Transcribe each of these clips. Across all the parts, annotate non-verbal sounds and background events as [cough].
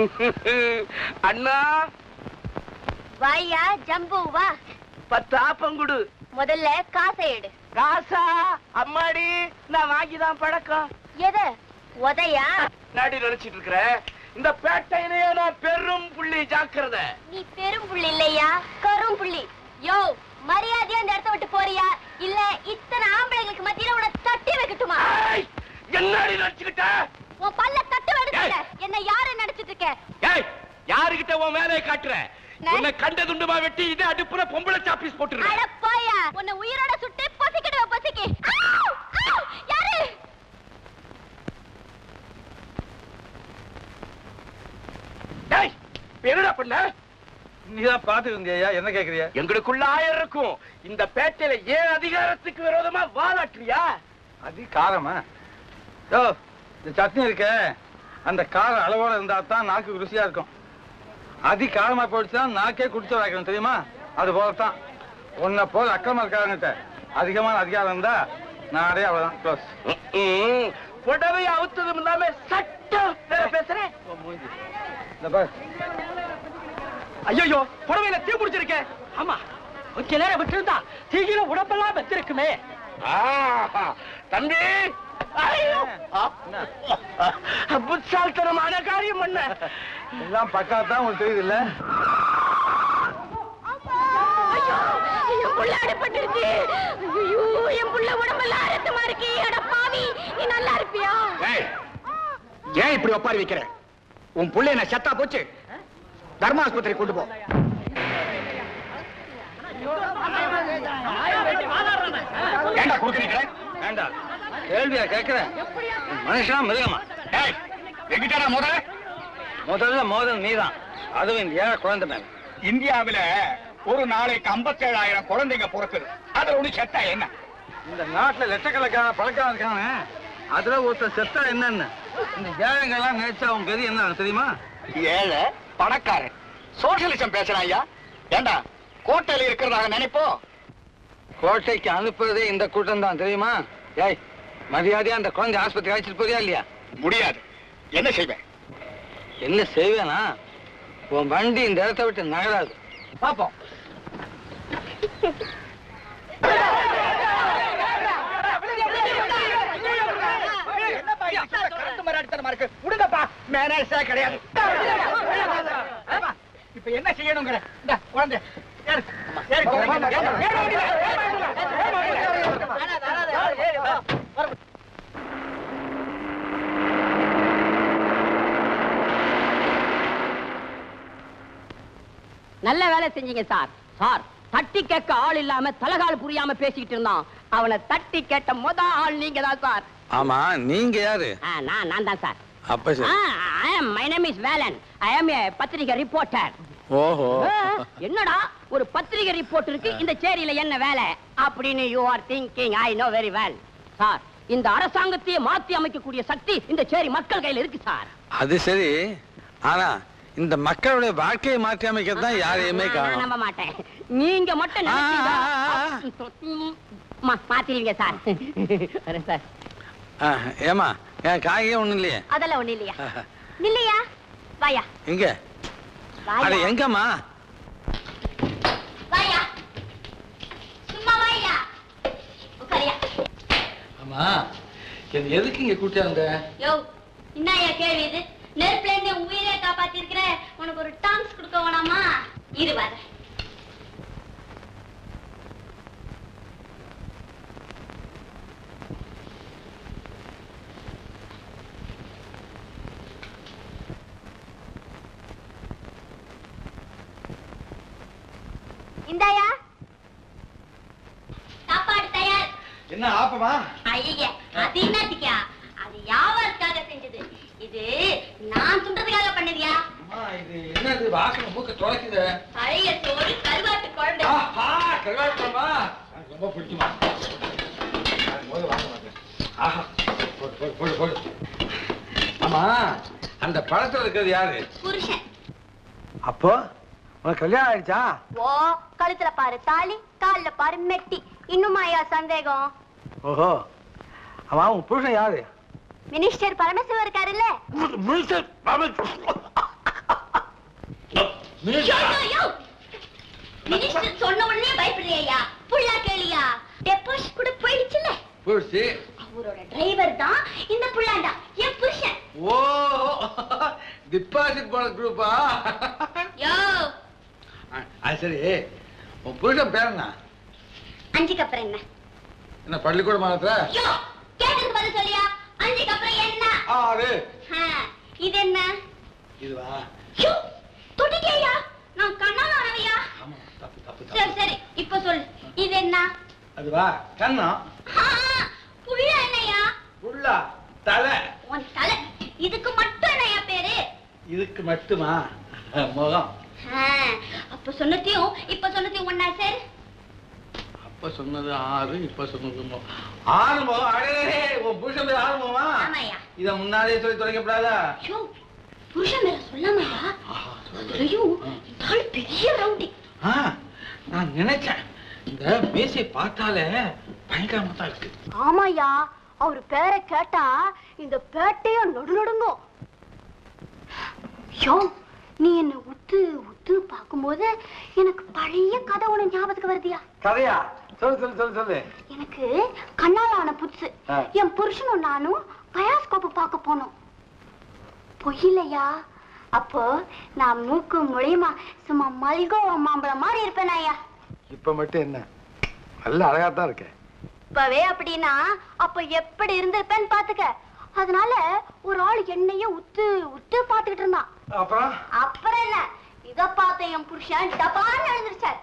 [laughs] அண்ணா. வாயா ஜம்பு வா. பத்து ஆப்பங்குடு முதல்ல காசை எடு. காசா? அம்மாடி நான் வாங்கிதான் பழக்கம். எது? உதையா? நாடி நினைச்சிட்டு இருக்கிறேன் இந்த பேட்டையிலேயே நான் பெரும் புள்ளி ஜாக்கிரதை. நீ பெரும் புள்ளி இல்லையா? கரும் புள்ளி. யோ மரியாதையா இந்த இடத்த விட்டு போறியா? இல்ல இத்தனை ஆம்பளைங்களுக்கு மத்தியில உன தட்டி வைக்கட்டுமா? என்னடி நினைச்சுக்கிட்ட? உன் பல்ல தட்டு வெடுக்கல என்ன யாரு நினைச்சிட்டு இருக்க? ஏய்! யாருகிட்ட உன் வேலையை காட்டுற? உன்னை கண்ட துண்டுமா வெட்டி இதே அடுப்புல பொம்பளை சாப்பீஸ் அட போட்டுருவேன் போயா! உன்னை உயிரோட சுட்டு பொசிக்கிடுவ பொசிக்கி! யாரு? ஏய் இப்ப என்னடா பண்ண? நீதான் பாத்துட்டு இருந்தியா என்ன கேக்குறியா எங்களுக்குள்ள ஆயிரம் இருக்கும். இந்த பேட்டையில ஏன் அதிகாரத்துக்கு விரோதமா வாலாட்டுறியா அது காரமா யோ இந்த சட்னி இருக்க அந்த காரம் அளவோட இருந்தா தான் நாக்கு ருசியா இருக்கும். அதி காரமா போயிடுச்சுன்னா நாக்கே குடிச்ச வைக்கணும் தெரியுமா? அது போலத்தான். உன்னை போல அக்கிரமா இருக்காங்கட்ட அதிகமான அதிகாரம் இருந்தா நாடே அவ்வளவுதான். க்ளோஸ். புடவை அவுத்ததும் இல்லாம சட்டம் பேசுறேன் ஐயோ புடவையில தீ பிடிச்சிருக்க. ஆமா கொஞ்ச நேரம் விட்டுருந்தா தீயில உடம்பெல்லாம் வெத்திருக்குமே தம்பி. புத்தால்தனமான காரியம் பண்ண எல்லாம் பக்கா தான் உங்களுக்கு தெரியுது இல்ல ஐயோ என் புள்ள அடிபட்டுருச்சு ஐயோ என் புள்ள உடம்பெல்லாம் ரத்தமா இருக்கு அட பாவி நீ நல்லா இருப்பியா ஏய், ஏன் இப்படி ஒப்பாரி வைக்கிற உன் புள்ளை என்ன செத்தா போச்சு தர்மாஸ்பத்திரி கொண்டு போ ஏண்டா கொடுக்குறீங்க வேண்டாம் கேள்வியா கேக்குறேன்? மனுஷனா மிருகமா? ஏய் எங்கிட்டடா முத முதல்ல மோதல் நீதான். அதுவும் இந்த ஏழை குழந்தை மேல. இந்தியாவில ஒரு நாளைக்கு 57000 குழந்தைங்க பிறக்குது. அதுல ஒண்ணு செத்தா என்ன? இந்த நாட்டுல லட்சக்கணக்கான பழக்கம் இருக்காங்க அதுல ஒருத்தர் செத்தா என்னன்னு? இந்த ஏழைங்கெல்லாம் நினைச்சா அவங்க கதி என்ன தெரியுமா? ஏழை பணக்காரன். சோசியலிசம் பேசுறான் ஐயா. ஏண்டா கோட்டையில இருக்கிறதாக நினைப்போ? கோட்டைக்கு அனுப்புறதே இந்த கூட்டம் தான் தெரியுமா? ஏய் மரியாதையா அந்த குழந்தை ஆஸ்பத்திரி அழைச்சிட்டு போறியா இல்லையா முடியாது என்ன செய்வேன் என்ன செய்வேனா உன் வண்டி இந்த இடத்த விட்டு நகராது பாப்போம் கிடையாது இப்ப என்ன செய்யணுங்கிற குழந்தை ஏறு. ஏறு. ஏறு, ஏறு வண்டியில. ஏறு வண்டியில. ஏறு வண்டியில. நல்ல வேலை செஞ்சீங்க சார். சார் தட்டி கேட்க ஆள் இல்லாம தலகால் புரியாம பேசிக்கிட்டு இருந்தான். அவனை தட்டி கேட்ட முத ஆள் நீங்க தான் சார். ஆமா நீங்க யாரு? நான் நான் தான் சார். அப்ப my name is Velan I am a பத்திரிகை ரிப்போர்ட்டர் ஓஹோ. என்னடா ஒரு பத்திரிகை ரிப்போர்ட்டருக்கு இந்த சேரியில என்ன வேலை? அப்படின்னு you are thinking I know very well sir இந்த அரசாங்கத்தையே மாத்தி அமைக்கக்கூடிய சக்தி இந்த சேரி மக்கள் கையில இருக்கு சார். அது சரி. ஆனா இந்த மக்களுடைய வாழ்க்கையை மாற்றி அமைக்கிறது தான் யாரையுமே காணும். நம்ப மாட்டேன். நீங்க மட்டும் மாத்திருவீங்க சார். சார். ஏமா என் காயே ஒண்ணும் இல்லையே? அதெல்லாம் ஒண்ணு இல்லையா? இல்லையா வாயா. எங்க? அது எங்கம்மா? வாயா. சும்மா வாயா. உட்காரியா. அம்மா என்ன எதுக்கு இங்க கூட்டியா வந்த யோ என்னய்யா கேள்வி இது. நெருப்புல இருந்து உயிரே காப்பாத்தி இருக்கிற உனக்கு ஒரு டான்ஸ் கொடுக்க வேணாமா? இரு வர இந்தாயா சாப்பாடு தயார் என்ன ஆப்பமா ஐய அது என்னத்துக்கியா அது வியாபாரத்துக்காக செஞ்சது இது நான் துண்டதுக்காக பண்ணதியா அம்மா இது என்னது வாசனை மூக்க துளைக்குது பழைய சோறு கருவாட்டு குழம்பு ஆஹா கருவாட்டமா எனக்கு ரொம்ப பிடிக்குமா போது வாங்க மாட்டேன் ஆஹா போடு போடு போடு போடு ஆமா அந்த பழத்துல இருக்கிறது யாரு புருஷன் அப்போ கல்யாணம் ஆயிடுச்சா? ஓ கழுத்துல பாரு தாலி கால்ல பாரு மெட்டி. இன்னுமாயா சந்தேகம்? ஓஹோ ஆமா உன் புருஷன் யாரு? மினிஸ்டர் பரமசிவம் இருக்காருல்ல? மினிஸ்டர் மினிஸ்டர் சொன்ன உடனே பயப்படுறியா? புள்ளா கேளியா? டெபாசிட் கூட போயிடுச்சுல போயிடுச்சு அவரோட டிரைவர் தான் இந்த புள்ளாண்டா. என் புருஷன். ஓ டிபாசிட் போன குரூப்பா யோ அது சரி. உன் புருஷன் பேர் என்ன? அஞ்சுக்கு அப்புறம் என்ன என்ன பள்ளிக்கூடம் மாத்திர கேட்டதுக்கு பதில் சொல்லியா? அஞ்சுக்கு அப்புறம் என்ன ஆறு இது என்ன? இதுவா? யோ தொட்டிக்கேயா நான் கண்ணால தப்பு சரி சரி இப்ப சொல்லு. இது என்ன? அதுவா? கண்ணம் ஆ, புள்ள என்னையா? உள்ளா தலை. உன் தலை இதுக்கு மட்டும் என்னையா பேரு? இதுக்கு மட்டுமா? முகம். அப்ப சொன்னதையும் இப்ப சொன்னதையும் ஒன்னா சார்? அப்ப சொன்னது ஆறு இப்ப சொன்னது ஆறு முகம் அடே உன் புருஷன் பேர் ஆறு முகமா. இத முன்னாடியே சொல்லி தொலைக்கப்படாதா? புருஷன் மேல சொல்லாமையா? அதுலயும் இந்த ஆள் பெரிய ரவுடி. நான் நினைச்சேன் இந்த மீசை பார்த்தாலே பயங்கரமா தான் இருக்கு. ஆமாயா அவர் பேரை கேட்டா இந்த பேட்டையும் நொடு நொடுங்கும். யோ நீ என்ன உத்து உத்து பார்க்கும்போது எனக்கு பழைய கதை ஒண்ணு ஞாபகத்துக்கு வருதியா? கதையா? சொல்லு சொல்லு சொல்லு சொல்லு. எனக்கு கண்ணால ஆன புதுசு. என் புருஷனும் நானும் பயாஸ்கோப்பு பார்க்க போனோம். பொய்யில்லையா? அப்போ நான் மூக்கு மூலியமா சும்மா மல்கோ மாம்பழம் மாதிரி இருப்பேன் ஐயா? இப்ப மட்டும் என்ன? நல்ல அழகா தான் இருக்க. இப்பவே அப்படின்னா அப்ப எப்படி இருந்திருப்பேன்னு பாத்துக்க அதனால ஒரு ஆள் என்னைய உத்து உத்து பாத்துக்கிட்டு இருந்தான். அப்புறம்? அப்புறம் என்ன? இத பார்த்த என் புருஷன் டபான்னு எழுந்திருச்சார்.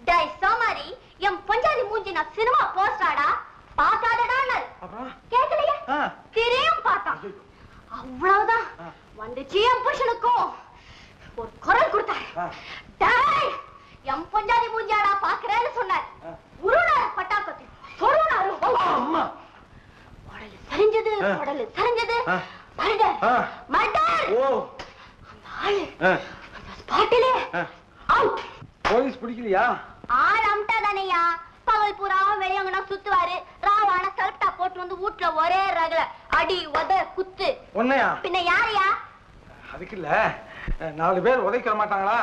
டேய் சோமாரி என் பஞ்சாதி மூஞ்சி நான் சினிமா போஸ்டாடா அப்புறம்? கேட்கலையா? ஆ, திரையும் பார்த்தான். அவ்வளவுதான். வந்துச்சு என் புருஷனுக்கும். ஒரு குரல் கொடுத்தாரு. டேய் என் பஞ்சாதி மூஞ்சியாடா பாக்குறேன்னு சொன்னார். உருளாரு பட்டாக்கத்தி சொருளாரு அம்மா. உடலு சரிஞ்சது. உடலு சரிஞ்சது. மர்டர் ஆளு. ஸ்பாட்டிலே. அவுட் போலீஸ் பிடிக்கலையா? ஆள் அம்ட்டா தானேயா பகல் பூராவும் சுத்துவாரு. ராவான சல்ப்டா போட்டு வந்து வீட்டுல ஒரே ரகல. அடி உத குத்து. உன்னையா? பின்ன யாரையா? அதுக்கு இல்ல. நாலு பேர் உதைக்க மாட்டாங்களா?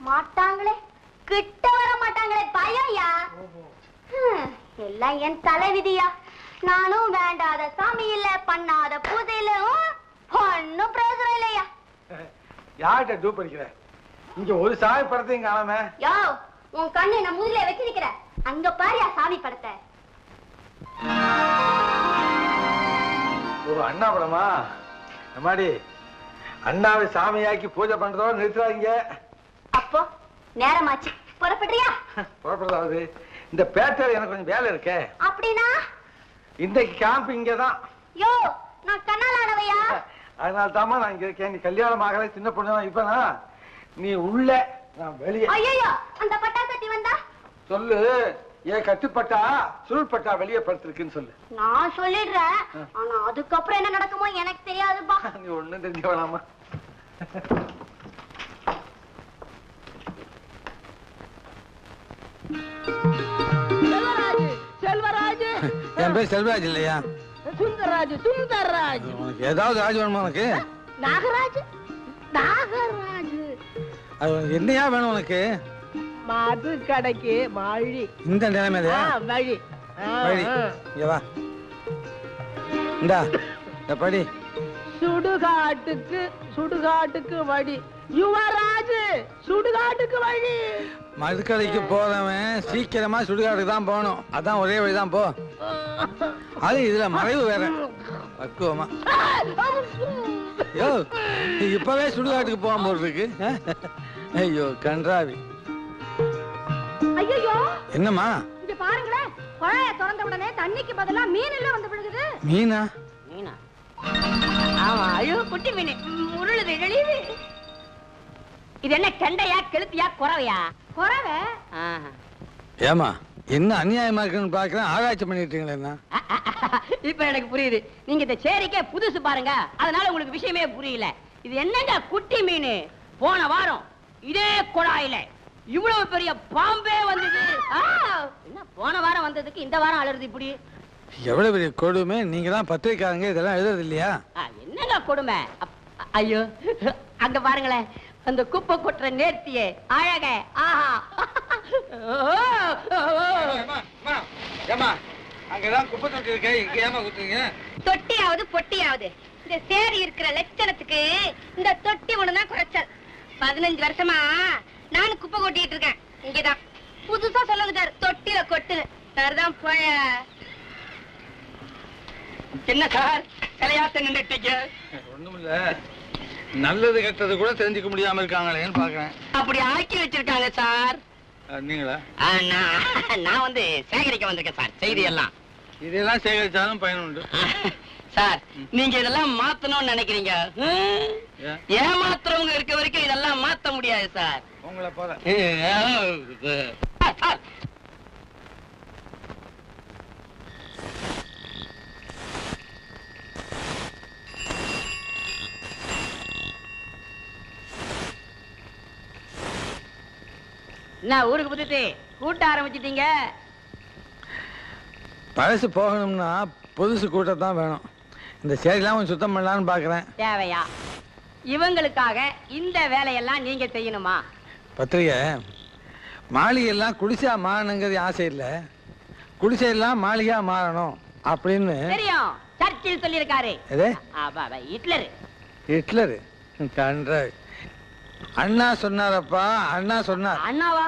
மாட்டாங்களே. கிட்ட வர மாட்டாங்களே. பயம்யா? எல்லாம் என் தலைவிதியா. நானும் வேண்டாத சாமி இல்ல பண்ணாத பூஜை இல்ல ஹம், ஒண்ணும் பிரயோஜனம் இல்லையா? யார்கிட்ட டூப் அடிக்கிற இங்க ஒரு சாமி படத்தையும் காணாம. யோ உன் கண்ணு நான் முதல்ல வச்சிருக்கிற அங்க பாரியா சாமி படத்தை. ஒரு அண்ணா படமா? அம்மாடி அண்ணாவை சாமியாக்கி பூஜை பண்றதோட நிறுத்துறாங்க அப்போ நேரமாச்சு. புறப்படுறியா? புறப்படுறதாவது இந்த பேட்டையில எனக்கு கொஞ்சம் வேலை இருக்கே. அப்படின்னா? இன்னைக்கு கேம்ப் இங்க தான் யோ நான் கண்ணாலானவையா [laughs] அதனால தாம்மா நான் இங்க இருக்கேன். நீ கல்யாணம் ஆகல சின்ன பொண்ணு தான். இப்பனா நீ உள்ள நான் வெளியே. ஐயோ அந்த பட்டாக்கத்தி வந்தா? சொல்லு. ஏன் கட்டுப்பட்டா சுருள்பட்டா வெளியே படுத்திருக்குன்னு சொல்லு. நான் சொல்லிடுறேன். ஆனா அதுக்கப்புறம் என்ன நடக்குமோ எனக்கு தெரியாதுப்பா. [laughs] நீ ஒண்ணும் தெரிஞ்ச வேணாமா செல்வராஜ் செல்வராஜ். என் பேர் செல்வராஜ் இல்லையா? சுந்தரராஜ் சுந்தரராஜ். உனக்கு ஏதாவது ராஜ் வேணுமா உனக்கு? நாகராஜ் நாகராஜ். அது உனக்கு என்னையா வேணும் உனக்கு? மது கடைக்கு மழி இந்த நிலைமையிலயா வழி. வழி. இங்க வா. இந்தா இந்த படி. சுடுகாட்டுக்கு சுடுகாட்டுக்கு வழி. யுவராஜ் சுடுகாட்டுக்கு வழி. மதுக்கடைக்கு போறவன் சீக்கிரமா சுடுகாட்டுக்கு தான் போகணும். அதான் ஒரே வழி தான் போ. அது இதுல மறைவு வேற. பக்குவமா. யோ நீ இப்பவே சுடுகாட்டுக்கு போகாம போல் இருக்கு ஐயோ கன்றாவி. ஐயோ என்னம்மா? இங்க பாருங்களேன் குழாய திறந்த உடனே தண்ணிக்கு பதிலா மீன் எல்லாம் வந்து விழுகுது. மீனா? மீனா? ஆமா ஐயோ குட்டி மீன். முருளுது எழியுது இது என்ன கெண்டையா கெளுத்தியா குறவையா? குறவை? ஏமா என்ன அநியாயமா இருக்குன்னு பாக்குறேன் ஆராய்ச்சி பண்ணிட்டு இருக்கீங்களா இப்ப எனக்கு புரியுது. நீங்க இந்த சேரிக்கே புதுசு பாருங்க. அதனால உங்களுக்கு விஷயமே புரியல. இது என்னங்க குட்டி மீன்? போன வாரம் இதே குழாயில இவ்வளவு பெரிய பாம்பே வந்தது. ஆ, என்ன போன வாரம் வந்ததுக்கு இந்த வாரம் அலறுது இப்படி? எவ்வளவு பெரிய கொடுமை? நீங்க தான் பத்திரிக்காரங்க இதெல்லாம் எழுதுறது இல்லையா? என்னங்க கொடுமை? அப்- ஐயோ அங்க பாருங்களேன். அந்த குப்பை கொட்டுற நேர்த்தியே அழக ஆஹா. அங்கதான் குப்பை தொட்டி இருக்கு இங்க ஏமா குத்துறீங்க தொட்டியாவது பொட்டியாவது. இந்த சேரி இருக்கிற லட்சணத்துக்கு இந்த தொட்டி ஒண்ணுதான் குறைச்சல். பதினஞ்சு வருஷமா நானும் குப்பை கொட்டிட்டு இருக்கேன். இங்கதான். புதுசா சொல்ல வந்துட்டாரு தொட்டில கொட்டுன்னு சரிதான் போய. என்ன சார் சிலையாத்த நின்றுட்டீங்க ஒண்ணுமில்ல. நல்லது கெட்டது கூட தெரிஞ்சுக்க முடியாம இருக்காங்களேன்னு பாக்குறேன் அப்படி ஆக்கி வச்சிருக்காங்க சார் நீங்களா நான் வந்து சேகரிக்க வந்திருக்கேன் சார் செய்தி எல்லாம் இதெல்லாம் சேகரிச்சாலும் பயனுண்டு சார் நீங்க இதெல்லாம் மாத்தணும்னு நினைக்கிறீங்க? ஏமாத்துறவங்க இருக்க வரைக்கும் இதெல்லாம் மாத்த முடியாது சார் உங்களை போல சார், என்ன ஊருக்கு புதுத்து கூட்ட ஆரம்பிச்சிட்டீங்க? பழசு போகணும்னா புதுசு கூட்டத்தான் வேணும். இந்த சேரிலாம் கொஞ்சம் சுத்தம் பண்ணலான்னு பாக்குறேன். தேவையா? இவங்களுக்காக இந்த வேலையெல்லாம் நீங்க செய்யணுமா? பத்திரிகை மாளிகையெல்லாம் குடிசையா மாறணுங்கிறது ஆசை இல்லை. குடிசையெல்லாம் மாளிகையா மாறணும் அப்படின்னு தெரியும். சர்ச்சில் சொல்லியிருக்காரு. எது? ஹிட்லர். ஹிட்லரு? கன்ற அண்ணா சொன்னாரப்பா அண்ணா சொன்னார். அண்ணாவா?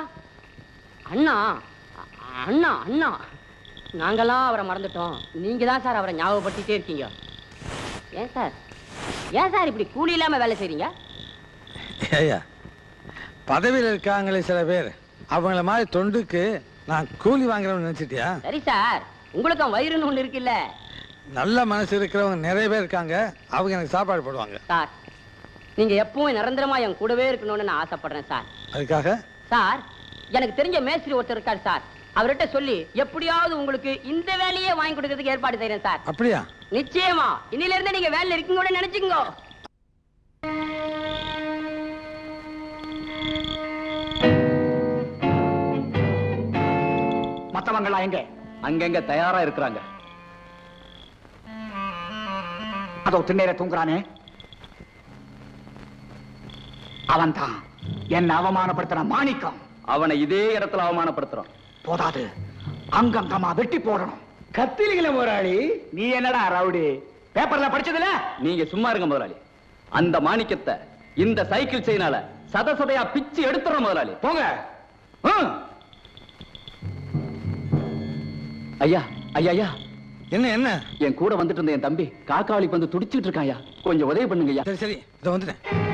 அண்ணா அண்ணா அண்ணா. நாங்கெல்லாம் அவரை மறந்துட்டோம். நீங்க தான் சார் அவரை ஞாபகப்படுத்திட்டே இருக்கீங்க. ஏன் சார்? ஏன் சார் இப்படி கூலி இல்லாம வேலை செய்றீங்க? ஐயா பதவியில் இருக்காங்களே சில பேர். அவங்கள மாதிரி தொண்டுக்கு நான் கூலி வாங்குறேன்னு நினைச்சிட்டியா? சரி சார் உங்களுக்கும் வயிறுன்னு ஒண்ணு இருக்குல்ல. நல்ல மனசு இருக்கிறவங்க நிறைய பேர் இருக்காங்க. அவங்க எனக்கு சாப்பாடு போடுவாங்க. சார் நீங்க எப்பவும் நிரந்தரமா என் கூடவே இருக்கணும்னு நான் ஆசைப்படுறேன் சார். அதுக்காக? சார் எனக்கு தெரிஞ்ச மேஸ்திரி ஒருத்தர் இருக்கார் சார். அவர்கிட்ட சொல்லி எப்படியாவது உங்களுக்கு இந்த வேலையே வாங்கி கொடுக்கறதுக்கு ஏற்பாடு செய்யறேன் சார். அப்படியா? நிச்சயமா. இன்னில இருந்து நீங்க வேலையில இருக்கீங்கன்னு நினைச்சுங்க மத்தவங்களா எங்க? அங்கங்க தயாரா இருக்கிறாங்க. அதோ திண்ணேர தூங்குறானே. அவன் தான் என்ன அவமானப்படுத்துற மாணிக்கம். அவனை இதே இடத்துல அவமானப்படுத்துறோம் போதாது. அங்கங்கமா வெட்டி போடணும். கத்திரிகள முதலாளி நீ என்னடா ரவுடி? பேப்பர்ல படிச்சதுல? நீங்க சும்மா இருங்க முதலாளி. அந்த மாணிக்கத்தை இந்த சைக்கிள் செயினால சதசதையா பிச்சு எடுத்துறோம் முதலாளி. போங்க. ஐயா ஐயா ஐயா. என்ன என்ன? என் கூட வந்துட்டு இருந்த என் தம்பி காக்காளி வந்து துடிச்சிட்டு இருக்கான் ஐயா. கொஞ்சம் உதவி பண்ணுங்க ஐயா. சரி சரி. இதை வந்துட்டேன்.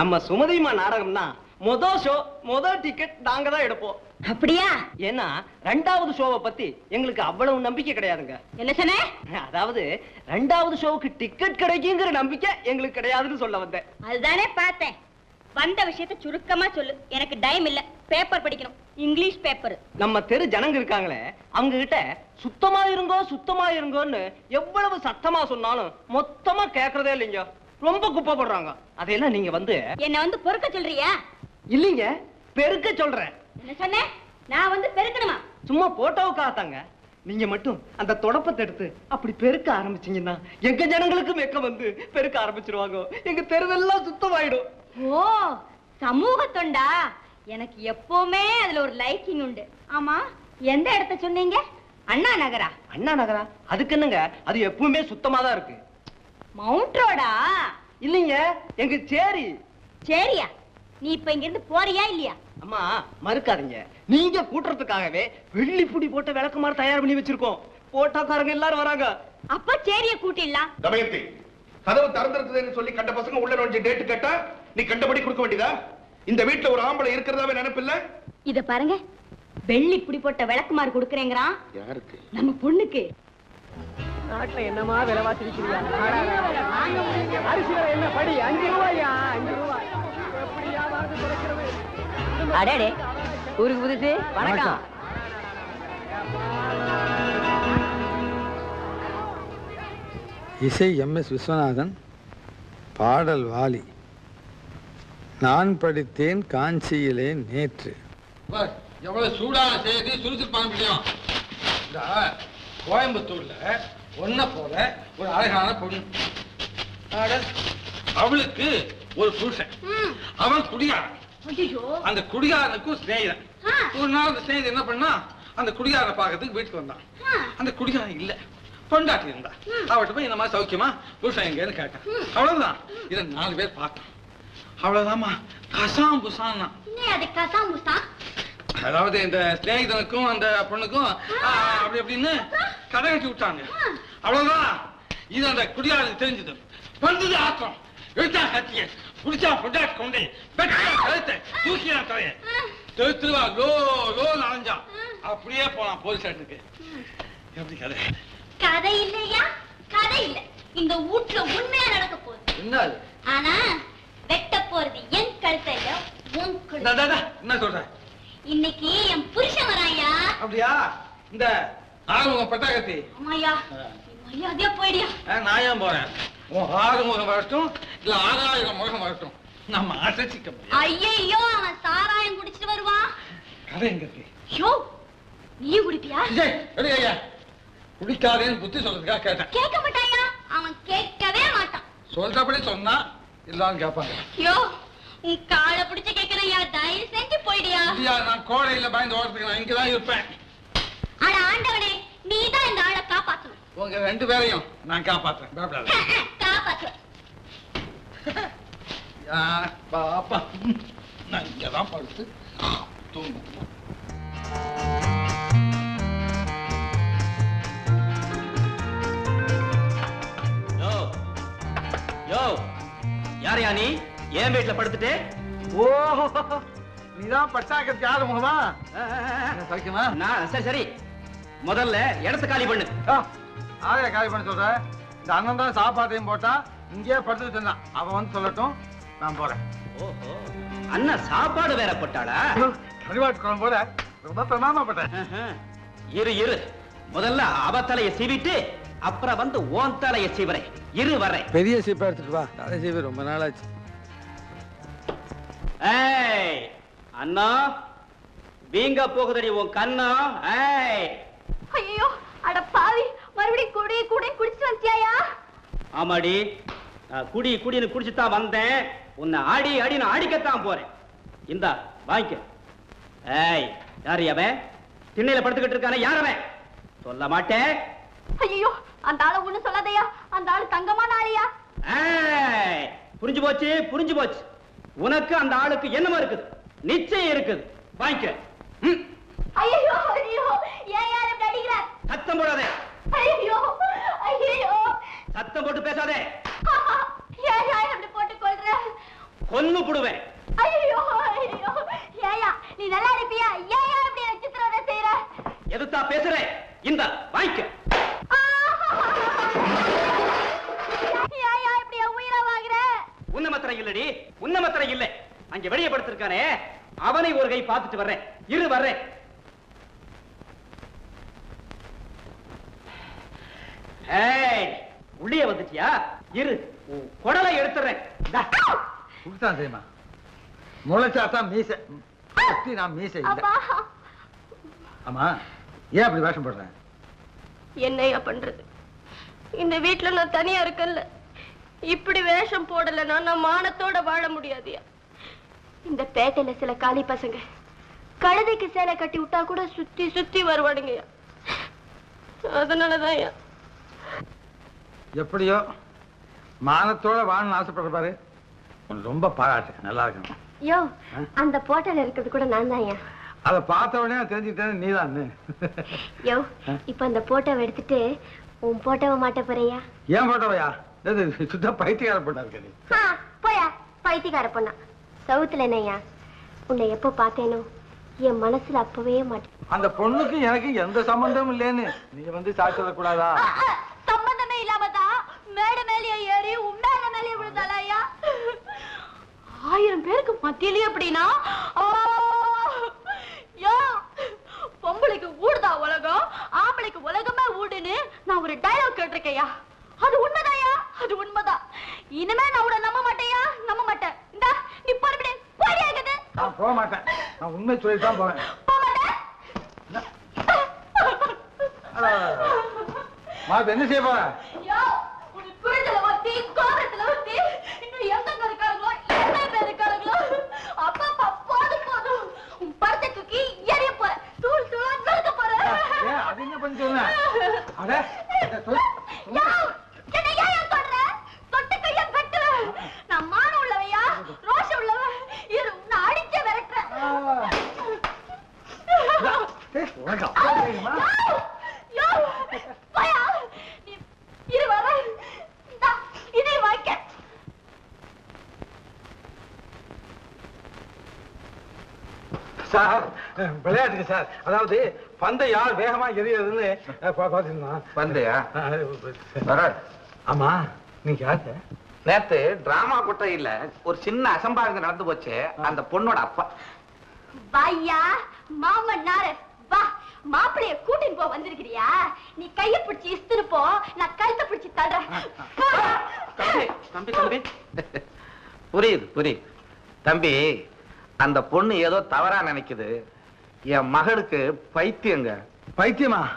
நம்ம சுமதிமா நாடகம்னா முத ஷோ முத டிக்கெட் நாங்க தான் எடுப்போம். அப்படியா? ஏன்னா ரெண்டாவது ஷோவை பத்தி எங்களுக்கு அவ்வளவு நம்பிக்கை கிடையாதுங்க. என்ன சொன்ன? அதாவது ரெண்டாவது ஷோவுக்கு டிக்கெட் கிடைக்குங்கிற நம்பிக்கை எங்களுக்கு கிடையாதுன்னு சொல்ல வந்தேன். அதுதானே பார்த்தேன். வந்த விஷயத்தை சுருக்கமா சொல்லு. எனக்கு டைம் இல்ல. பேப்பர் படிக்கணும். இங்கிலீஷ் பேப்பர் நம்ம தெரு ஜனங்க இருக்காங்களே அவங்க கிட்ட சுத்தமா இருங்கோ சுத்தமா இருங்கோன்னு எவ்வளவு சத்தமா சொன்னாலும் மொத்தமா கேக்குறதே இல்லைங்க. ரொம்ப குப்பை போடுறாங்க அதையெல்லாம் நீங்க வந்து? என்ன வந்து பொறுக்க சொல்றியா? இல்லைங்க பெருக்க சொல்றேன். என்ன சொன்ன? நான் வந்து பெருக்கணுமா? சும்மா போட்டோவுக்காகத்தாங்க. நீங்க மட்டும் அந்த தொடப்பத்தை எடுத்து அப்படி பெருக்க ஆரம்பிச்சீங்கன்னா எங்க ஜனங்களுக்கு வெக்க வந்து பெருக்க ஆரம்பிச்சிருவாங்க. எங்க தெருவெல்லாம் சுத்தமாயிடும். ஓ சமூக தொண்டா? எனக்கு எப்பவுமே அதுல ஒரு லைக்கிங் உண்டு. ஆமா எந்த இடத்த சொன்னீங்க? அண்ணா நகரா? அண்ணா நகரா? அதுக்கு என்னங்க? அது எப்பவுமே சுத்தமா தான் இருக்கு. மவுண்ட் ரோடா இல்லைங்க எங்க சேரி. சரியா? நீ இப்ப இங்க இருந்து போறியா இல்லையா? அம்மா மறுக்காதீங்க. நீங்க கூட்டுறதுக்காகவே வெள்ளிப்புடி போட்ட விளக்குமாறு தயார் பண்ணி வச்சிருக்கோம். போட்டோக்காரங்க எல்லாரும் வராங்க. அப்ப சேரிய கூட்டிடலாம். தமயந்தி கதவு திறந்திருக்குதுன்னு சொல்லி கண்ட பசங்க உள்ள நுழைஞ்சு டேட் கேட்டா நீ கண்டபடி கொடுக்க வேண்டியதா? இந்த வீட்டுல ஒரு ஆம்பளை இருக்கிறதாவே நினைப்பில்ல இத பாருங்க. வெள்ளி புடி போட்ட விளக்குமாறு கொடுக்கறேங்கிறான். யாருக்கு? நம்ம பொண்ணுக்கு. நாட்டுல என்னமா விலைவாசி விற்கிறியா அரிசி விலை என்ன படி? அஞ்சு ரூபாயா? அஞ்சு ரூபாய் எப்படி வியாபாரத்தை குறைக்கிறது அடே ஊருக்கு புதுசு? வணக்கம். இசை எம் எஸ் விஸ்வநாதன் பாடல் வாலி. நான் படித்தேன் காஞ்சியிலே நேற்று. எவ்வளவு சூடான செய்தி சுறுசுறுப்பான விஷயம். கோயம்புத்தூர்ல ஒன்ன போல ஒரு அழகான பொண்ணு. அட, அவளுக்கு ஒரு புருஷன். அவன் குடியாரன் ஐயோ அந்த குடிகாரனுக்கும் சிநேகிதன். ஒரு நாள் அந்த சிநேகிதன் என்ன பண்ணா அந்த குடிகாரனை பார்க்கறதுக்கு வீட்டுக்கு வந்தான். அந்த குடிகாரன் இல்ல. பொண்டாட்டி இருந்தா. அவட்ட போய் இந்த மாதிரி சௌக்கியமா புருஷன் எங்கன்னு கேட்டான். அவ்வளவுதான். இதை நாலு பேர் பார்த்தோம் அவ்வளவுதாம்மா. கசாம் புசான்னா இன்னும் அது கசாமுசா அதாவது இந்த சிநேகிதனுக்கும் அந்த பொண்ணுக்கும் அப்படி அப்படின்னு கதை கட்டி விட்டாங்க. அவ்வளவுதான். இது அந்த குடியாரனுக்கு தெரிஞ்சது. வந்தது ஆத்திரம் எடுத்தா கத்திய. புடிச்சா பொண்டாட்டி கொண்டு. வெட்டா கழுத்தை. தூக்கினா தலைய தெருத்துவா லோ லோ நனைஞ்சா. அப்படியே போனான் போலீஸ் ஸ்டேஷனுக்கு. எப்படி கதை? கதை இல்லையா? கதை இல்ல. இந்த வீட்ல உண்மையா நடக்க போகுது. என்ன? ஆனா வெட்ட போறது என் கழுத்தை. இல்ல உன் என்ன சொல்ற? இன்னைக்கு என் புருஷன் வராயா? அப்படியா? இந்த ஆறுமுகம் பட்டாக்கத்தி அம்மாயா மரியாதையா போயிடியா. நான் ஏன் போறேன்? உன் ஆறுமுகம் வரட்டும் இல்ல ஆறாயிரம் முகம் வரட்டும். நம்ம அசைச்சிக்க முடியும் ஐயையோ அவன் சாராயம் குடிச்சிட்டு வருவான் கதை எங்க இருக்கு? யோ நீ குடிப்பியா? ரெடி ஐயா. குடிக்காதேன்னு புத்தி சொல்றதுக்காக கேட்டேன். கேட்க மாட்டாயா? அவன் கேட்கவே மாட்டான். சொல்றபடி சொன்னா எல்லாரும் கேட்பாங்க யோ உன் காலை பிடிச்சு கேக்குறையா தயவு செஞ்சு போயிடியா. நான் கோடையில பயந்து ஓடுறதுக்கு நான் இங்கதான் இருப்பேன். ஆனா ஆண்டவனே நீதான் இந்த ஆளை காப்பாத்தணும். உங்க ரெண்டு பேரையும் நான் காப்பாத்துறேன். பயப்படாத. காப்பாத்து ஆ, பாப்பா நான் இங்கதான் படுத்து யோ யாரையா நீ? ஏன் வீட்டுல படுத்துட்டு? ஓ நீதான் பட்டாக்கத்து யாரு முகமா? சைக்குமா நான் சரி சரி. முதல்ல இடத்த காலி பண்ணு. ஆயா காலி பண்ண சொல்ற? இந்த அண்ணன் தான் சாப்பாட்டையும் போட்டா இங்கேயே படுத்துட்டு இருந்தான் அவன் வந்து சொல்லட்டும் நான் போறேன். ஓஹோ அண்ணா சாப்பாடு வேற போட்டாளா? கருவாட்டு குழம்பு போல ரொம்ப பிரமாமப்பட்டேன். இரு இரு. முதல்ல அவ தலைய சீவிட்டு அப்புறம் வந்து ஓன் தலைய சீவறேன். இரு வரேன் பெரிய சீப்பா எடுத்துட்டு வா. தலை சீவி ரொம்ப நாள் ஆச்சு ஏய் அண்ணா வீங்க போகுதடி உன் கண்ணா ஏய். ஐயோ அட பாவி மறுபடியும் குடி குடி குடிச்சு வந்தியாயா ஆமாடி நான் குடி குடின்னு குடிச்சு தான் வந்தேன். உன்னை அடி அடி நான் அடிக்கத்தான் போறேன். இந்தா வாங்கிக்க. ஏய் யாரு அவன் திண்ணையில படுத்துக்கிட்டு இருக்கானே யார் அவன்? சொல்ல மாட்டேன் ஐயோ அந்த ஆளை ஒண்ணு சொல்லாதயா. அந்த ஆளு தங்கமான ஆளியா? ஏய் புரிஞ்சு போச்சு புரிஞ்சு போச்சு. உனக்கு அந்த ஆளுக்கு என்னமா இருக்குது. நிச்சயம் இருக்குது. வாங்கிக்க. ஐயோ ஐயோ ஏன் யார் இப்படி அடிக்கிற சத்தம் போடாதே. ஐயோ ஐயோ சத்தம் போட்டு பேசாதே. ஏன் ஏன் இப்படி போட்டு கொள்ற கொன்னு புடுவேன். ஐயோ ஐயோ ஏயா நீ நல்லா இருப்பியா? ஏன் ஏன் இப்படி நட்சத்திரம் செய்யற எதுத்தா பேசுறேன் இந்த வாங்கிக்க ஏயா இப்படி என் உயிரை வாங்குற உன்னமத்திரம் இல்லடி உன்னமத்திரம் இல்லை அங்க வெளியே படுத்திருக்கானே அவனை ஒரு கை பார்த்துட்டு வர்றேன். இரு வர்றேன். உள்ளே வந்துட்டியா? இரு குடலை எடுத்துறேன். தெரியுமா முளைச்சாத்தான் மீசை. நான் மீசை ஆமா ஏன் அப்படி வேஷம் போடுறேன்? என்னையா பண்றது? இந்த வீட்ல நான் தனியா இருக்கல இப்படி வேஷம் போடலைன்னா நான் மானத்தோட வாழ முடியாதுயா? இந்த பேட்டையில சில காலி பசங்க கழுதைக்கு சேலை கட்டி விட்டா கூட சுத்தி சுத்தி வருவானுங்கய்யா. அதனாலதான் எப்படியோ மானத்தோட வாழணும்னு ஆசைப்படுற பாரு. ரொம்ப பாராட்டு. நல்லா இருக்கணும். யோ அந்த போட்டோல இருக்கிறது கூட நான் தான் அதை பார்த்த உடனே நான் தெரிஞ்சுக்கிட்டேன் நீதான்னு. யோ இப்ப அந்த போட்டோவை எடுத்துட்டு உன் போட்டோவை மாட்ட போறியா ஏன் போட்டவையா? சுத்த பைத்தியக்கார இருக்க போயா. பைத்தியக்கார பொண்ணா. சவுத்துல என்னையா உன்னை எப்போ பார்த்தேனோ என் மனசுல அப்பவே மாட்டேன் அந்த பொண்ணுக்கு எனக்கு எந்த சம்பந்தமும் இல்லைன்னு நீ வந்து சாட்சி சொல்லக்கூடாதா சம்பந்தமே இல்லாம தான் மேடை மேலேயே ஏறி உண்மையான மேலேயே விழுந்தாளா ஐயா? ஆயிரம் பேருக்கு மத்தியிலே அப்படின்னா பொம்பளைக்கு ஊடுதா உலகம் ஆம்பளைக்கு உலகமே ஊடுன்னு நான் ஒரு டயலாக் கேட்டிருக்கையா அது உண்மைதாயா? அது உண்மைதான். இனிமே நான் உன்னை நம்ப மாட்டேயா? நம்ப மாட்டேன். இந்தா நீ பரப்பிடு போடியாகுது நான் போக மாட்டேன். நான் உண்மை சொல்லிட்டு தான் போவேன். போக மாட்டேன். மாத்து என்ன செய்ய போற? யோ, உனக்கு குளிர்தல ஒத்தி, கோபத்துல ஒத்தி, இன்னும் எங்கெங்க இருக்காங்களோ, எத்தனை பேர் இருக்காங்களோ, அப்பப்பா, போதும், போதும். உன் படத்தை தூக்கி எறிய போற. தூள் தூளா நொறுக்க போற. அது என்ன பண்ணி சொன்ன அட இத சொல். யோ, என்னை ஏன்யா தொடுற? தொட்டு கைய வெட்டுற. நான் மானம் உள்ளவையா, ரோஷம் உள்ளவ. இரு, உன்னை அடிச்சே விரட்டுறேன். ஏய், உனக்கு அப்பா தெரியுமா? யோ, போயா. நீ இரு வரேன். இந்தா, இதையும் வாங்கிக்க. சார் விளையாட்டுக்கு சார். அதாவது பந்தை யார் வேகமா பா- பாத்துருந்தோம் பந்தையா? ஆமா நீங்க யாரு நேத்து டிராமா கொட்டையில ஒரு சின்ன அசம்பாவிதம் நடந்து போச்சு. அந்த பொண்ணோட அப்பா. வாய்யா மாமன் நாரு வா. மாப்பிளைய கூட்டின்னு போ வந்திருக்கிறியா? நீ கைய பிடிச்சு இஸ்துன்னு போ நான் கழுத்தை பிடிச்சு தம்பி தம்பி. புரியுது புரியுது. தம்பி அந்த பொண்ணு ஏதோ தவறா நினைக்குது. என் மகளுக்கு பைத்தியங்க. பைத்தியமா?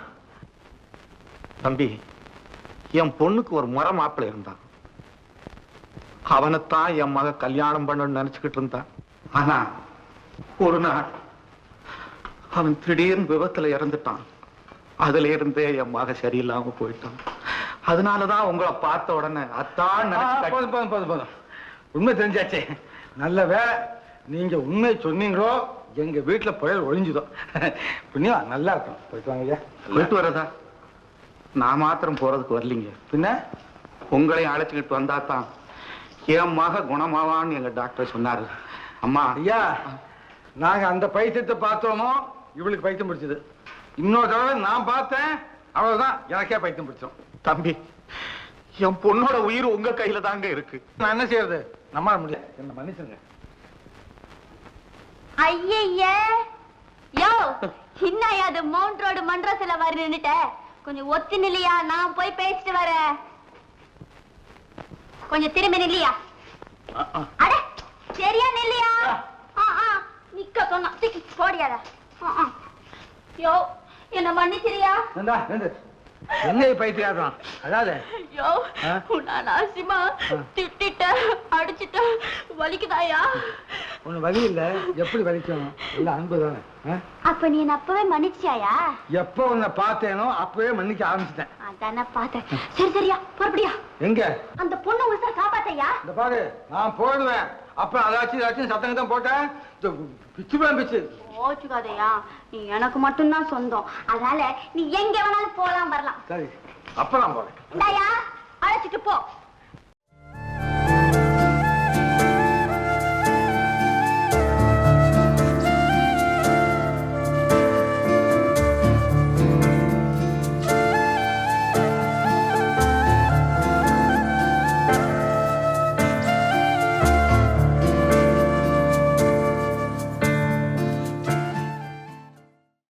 தம்பி என் பொண்ணுக்கு ஒரு முறை மாப்பிள்ளை இருந்தான். அவனைத்தான் என் மக கல்யாணம் பண்ணணும்னு நினைச்சுக்கிட்டு இருந்தான். ஆனா ஒரு நாள் அவன் திடீர்னு விபத்துல இறந்துட்டான். அதுல இருந்தே என் மக சரியில்லாம போயிட்டான். அதனாலதான் உங்களை பார்த்த உடனே அத்தான் போதும் போதும் போதும் போதும். உண்மை தெரிஞ்சாச்சே. நல்ல வேலை நீங்க உண்மை சொன்னீங்களோ எங்க வீட்டுல புயல் ஒழிஞ்சுதோ [laughs] புண்ணியா நல்லா இருக்கும். போயிட்டு வாங்க போயிட்டு வரதா? நான் மாத்திரம் போறதுக்கு வரலீங்க. பின்ன? உங்களையும் அழைச்சிக்கிட்டு வந்தா தான் என் மக குணமாவான்னு எங்க டாக்டர் சொன்னாரு. அம்மா. ஐயா நாங்க அந்த பைத்தியத்தை பார்த்தோமோ இவளுக்கு பைத்தியம் பிடிச்சது. இன்னொரு தடவை நான் பார்த்தேன் அவ்வளவுதான் எனக்கே பைத்தியம் பிடிச்சோம். தம்பி என் பொண்ணோட உயிர் உங்க கையில தாங்க இருக்கு. நான் என்ன செய்யறது? நம்மால முடியல. என்ன மன்னிச்சுங்க ஐயய்ய யோ என்னய்யா அது மவுண்ட் ரோடு வர நின்னுட்ட? கொஞ்சம் ஒத்து நில்லையா? நான் போய் பேசிட்டு வரேன். கொஞ்சம் திரும்பி நில்லையா? அட சரியா நில்லையா? நிக்க சொன்னா திக்கி போடியாத. யோ என்ன மன்னிச்சிரியா? என்ன அதாவது யோ ஆ? உன்னை நாசிமா திட்டிட்ட அடிச்சிட்ட வலிக்குதாயா? ஒண்ணு வழி இல்ல. எப்படி வலிக்கும் இல்ல அன்பு தானே? அப்ப நீ என்ன அப்பவே மன்னிச்சியாயா எப்போ உன்னை பார்த்தேனோ அப்பவே மன்னிக்க ஆரம்பிச்சிட்டேன். அதானே பார்த்தேன். சரி சரியா புறப்படியா எங்க? அந்த பொண்ணு உங்களை காப்பாத்தையா இந்த பாரு நான் போயிடுவேன். அப்புறம் அதாச்சும் இதாச்சும் சத்தங்க தான் போட்டேன் பிச்சு போய் பிச்சு. ஓச்சுக்காதையா நீ எனக்கு மட்டும்தான் சொந்தம். அதனால நீ எங்க வேணாலும் போலாம் வரலாம். சரி அப்ப நான் போறேன் அழைச்சிட்டு போ.